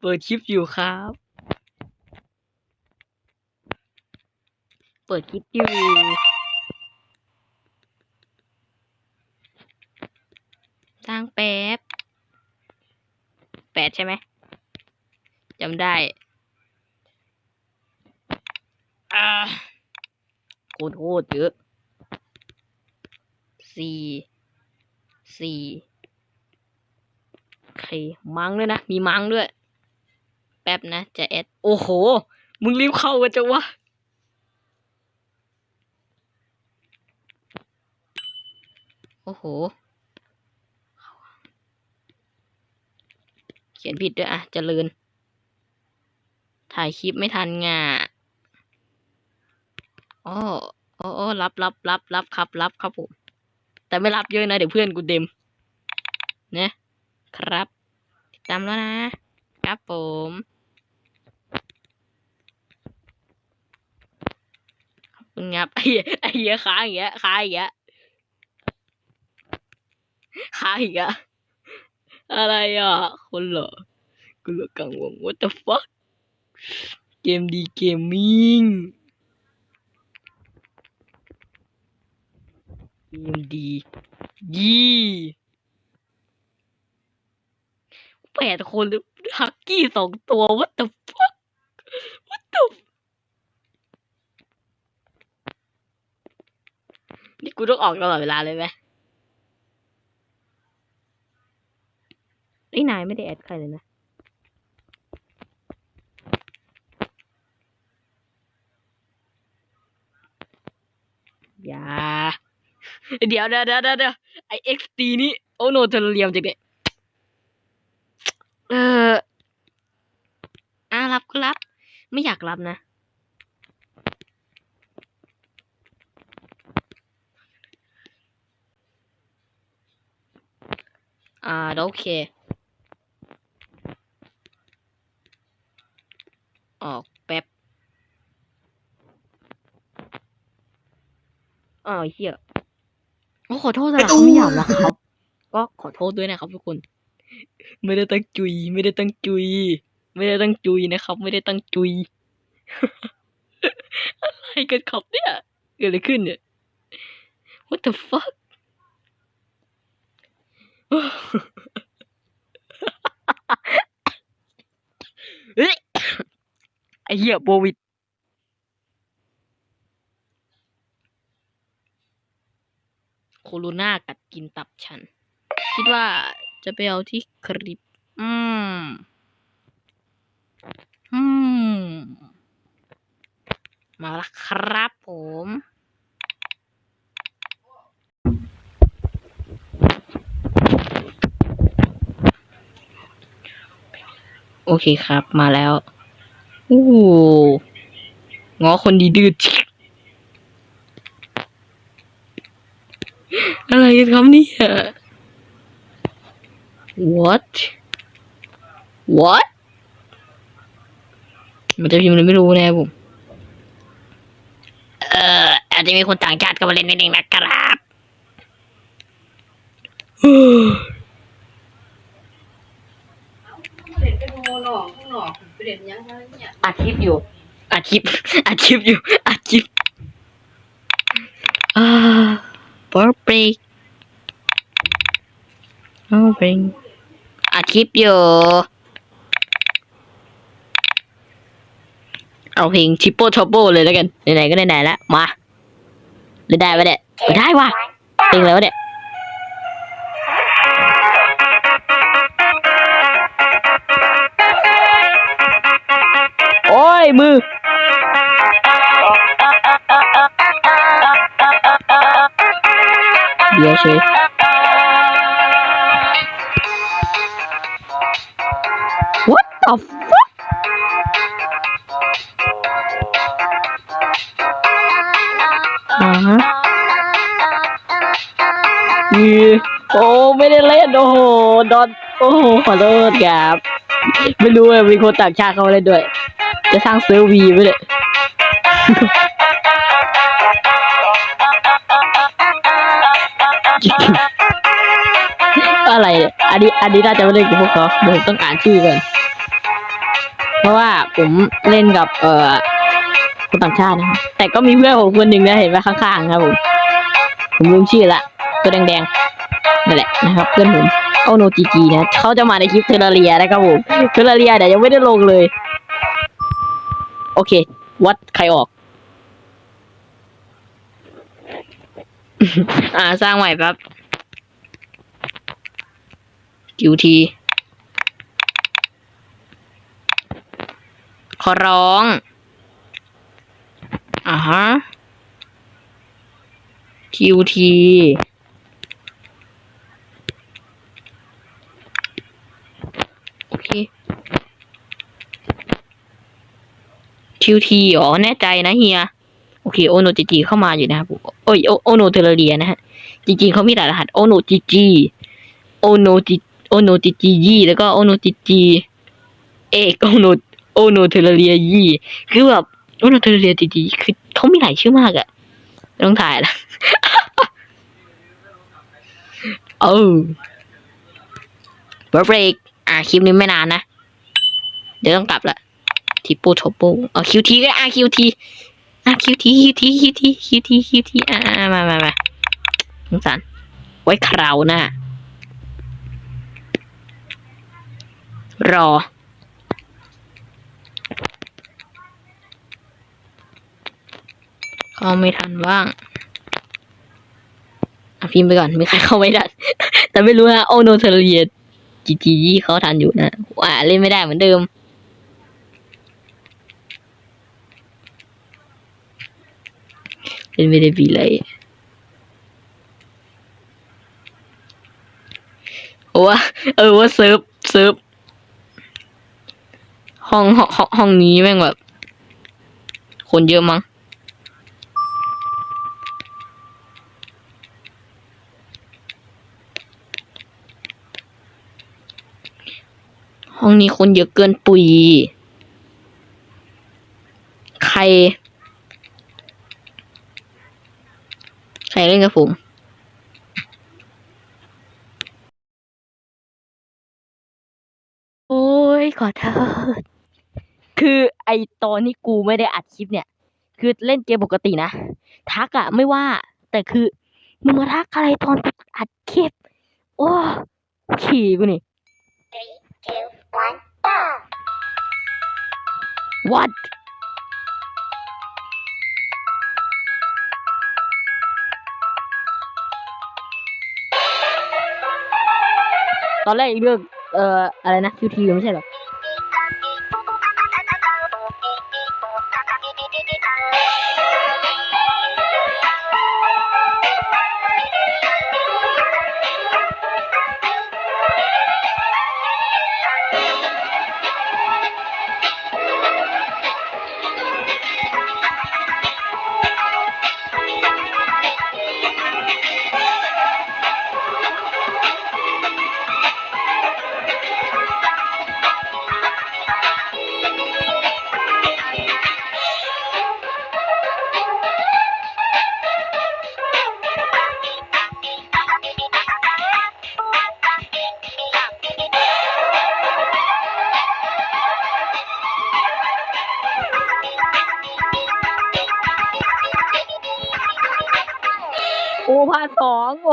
เปิดคลิปอยู่ครับ เปิดคลิปอยู่สร้างแป๊บแปดใช่ไหมจำได้อ่าโคตรโคตรเยอะสี่สี่ เคมังด้วยนะ มีมังด้วย แป๊บนะ จะแอด โอ้โห มึงรีบเข้ากันจังวะโอ้โห เขียนผิดด้วยอะจเจริญ ถ่ายคลิปไม่ทันง่ะอ๋ออ๋ออ๋อรับรับรับรับครับรับครับผม แต่ไม่รับเยอะนะ เดี๋ยวเพื่อนกูเด็มนะครับ ติดตามแล้วนะ ครับผม ขอบคุณครับ ไอ้ไอ้เหี้ยค้างอย่างเงี้ยค้างอย่างเงี้ยค้างอีกอะอะไรอะ คนเหรอกูเหลือกังวล what the fuck เกมดีเกมมิ่งเกมดีดี แปดคนหรือฮักกี้สองตัว what the fuck what the นี่กูต้องออกตลอดเวลาเลยไหมไอ้นายไม่ได้แอดใครเลยนะอย่า เดี๋ยวเดี๋ยวเดี๋ยวเดี๋ยวไอเอ็กซ์ตีนี่ โอโนเทเรียมจากเนี่ยเอออ่า รับก็รับ ไม่อยากรับนะ อ่าโอเค ออกแป๊บอ้าวเฮียโอ้ขอโทษสำหรับเขาไม่อยากนะครับ ก็ขอโทษด้วยนะครับทุกคน ไม่ได้ตั้งจุย ไม่ได้ตั้งจุย ไม่ได้ตั้งจุยนะครับ ไม่ได้ตั้งจุย อะไรกันครับเนี่ยเกิดอะไรขึ้นเนี่ย what the fuck ไอ้เหี้ยโควิดโคโรนากัดกินตับฉัน คิดว่าจะไปเอาที่คลิป อืม อืม มาแล้วครับผมโอเคครับมาแล้วโอ้งอคนดีดื้ออะไรกันครับเนี่ย what what มันจะพิมพ์อะไรไม่รู้แน่ผม อ่ออาจจะมีคนต่างชาติเข้ามาเล่นนิดนึงนะครับเด็ดไปดูหนอกข้างนอกไปเด็ดยังไงเนี่ยอาชีพอยู่อาชีพอาชีพอยู่อาชีพอ่าบอร์เบรกเอาเบรกอาชีพอยู่เอาเพลงชิปโป้ชอปโป้เลยแล้วกันไหนๆก็ไหนๆแล้วมา เล่นได้ปะเนี่ยได้ว่ะเพลงอะไรวะเนี่ยโอ้ยมือเดี๋ยวเฉย What the อ่าฮะยีโอ้ไม่ได้เล่นโอ้โหดอนโอ้โหขอโทษครับไม่รู้ว่ามีคนต่างชาติเข้ามาเล่นด้วย จะสร้างเซิร์ฟวีไว้เลยอะไรอันนี้อันนี้น่าจะไม่เล่นกับพวกเขาเดี๋ยวต้องอ่านชื่อก่อนเพราะว่าผมเล่นกับเอ่อคนต่างชาตินะครับ ก็มีเพื่อนผมคนหนึ่งนะเห็นไหมข้างๆครับผมผมลืมชื่อละตัวแดงๆนั่นแหละนะครับ เพื่อนผมโอโนจีจีนะเขาจะมาในคลิปเทอร์เรียนะครับผมเทอร์เรียเดี๋ยวยังไม่ได้ลงเลย โอเค วัดใครออก อ่าสร้างใหม่แป๊บ QT ขอร้อง อ่าฮะ QT โอเค QT อ๋อ แน่ใจนะเฮีย โอเค โอโนจีจีเข้ามาอยู่นะครับโอ้ยโอโอโนเทเลเรียนะฮะ จริงๆเขามีหลายรหัส โอโนจีจีโอโนจีโอโนจีจียี่แล้วก็โอโนจีจีเอกโอโนโอโนเทเลเรียยี่คือแบบ โอโนเทเลเรียจีจีคือเขามีหลายชื่อมากอะต้องถ่ายละเออเบรกอะคลิปนี้ไม่นานนะ เดี๋ยวต้องกลับละทิปโปโทโปเอาคิวทีก็อะคิวทีอะคิวทีคิวทีคิวทีคิวทีคิวทีอะอะมามามาสงสารไว้คราวหน้ารอ เข้าไม่ทันบ้างอะพิมพ์ไปก่อนมีใครเข้าไม่ทันแต่ไม่รู้นะโอโนเทเรียจีจีเขาทันอยู่นะว่าเล่นไม่ได้เหมือนเดิมเล่นไม่ได้ปีเลยว่าเออว่าเซิร์ฟเซิร์ฟห้องห้องห้องนี้แม่งแบบ คนเยอะมั้ง องนี้คนเยอะเกินปุย ใคร ใครเล่นกับผมโอ้ยขอโทษคือไอตอนที่กูไม่ได้อัดคลิปเนี่ย คือเล่นเกมปกตินะ ทักอะไม่ว่า แต่คือมึงมาทักอะไรตอนกูอัดคลิป โอ้ ขี่กูนี่ what ต อนแรกอีกเรื่องเอ่ออะไรนะ QT ไม่ใช่หรอ ช่เห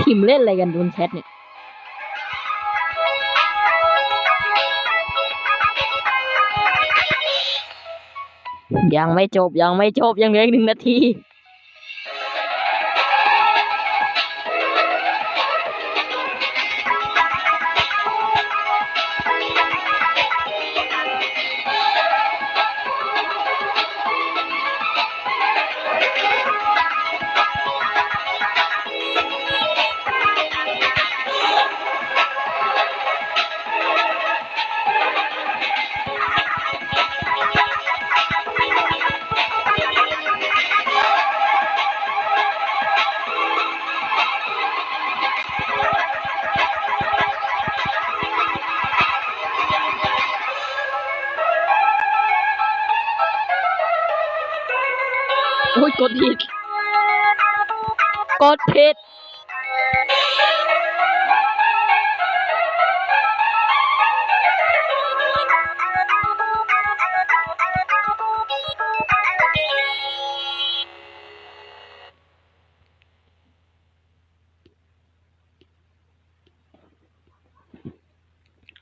พิมพ์เล่นอะไรกันบนแชทเนี่ยยังไม่จบยังไม่จบยังเหลืออีกหนึ่งนาที ดผิด กดผิด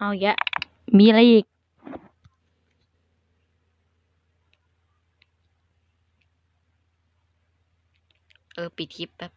เอาแยะมีอะไรอีก เออปิดคลิปแป๊บ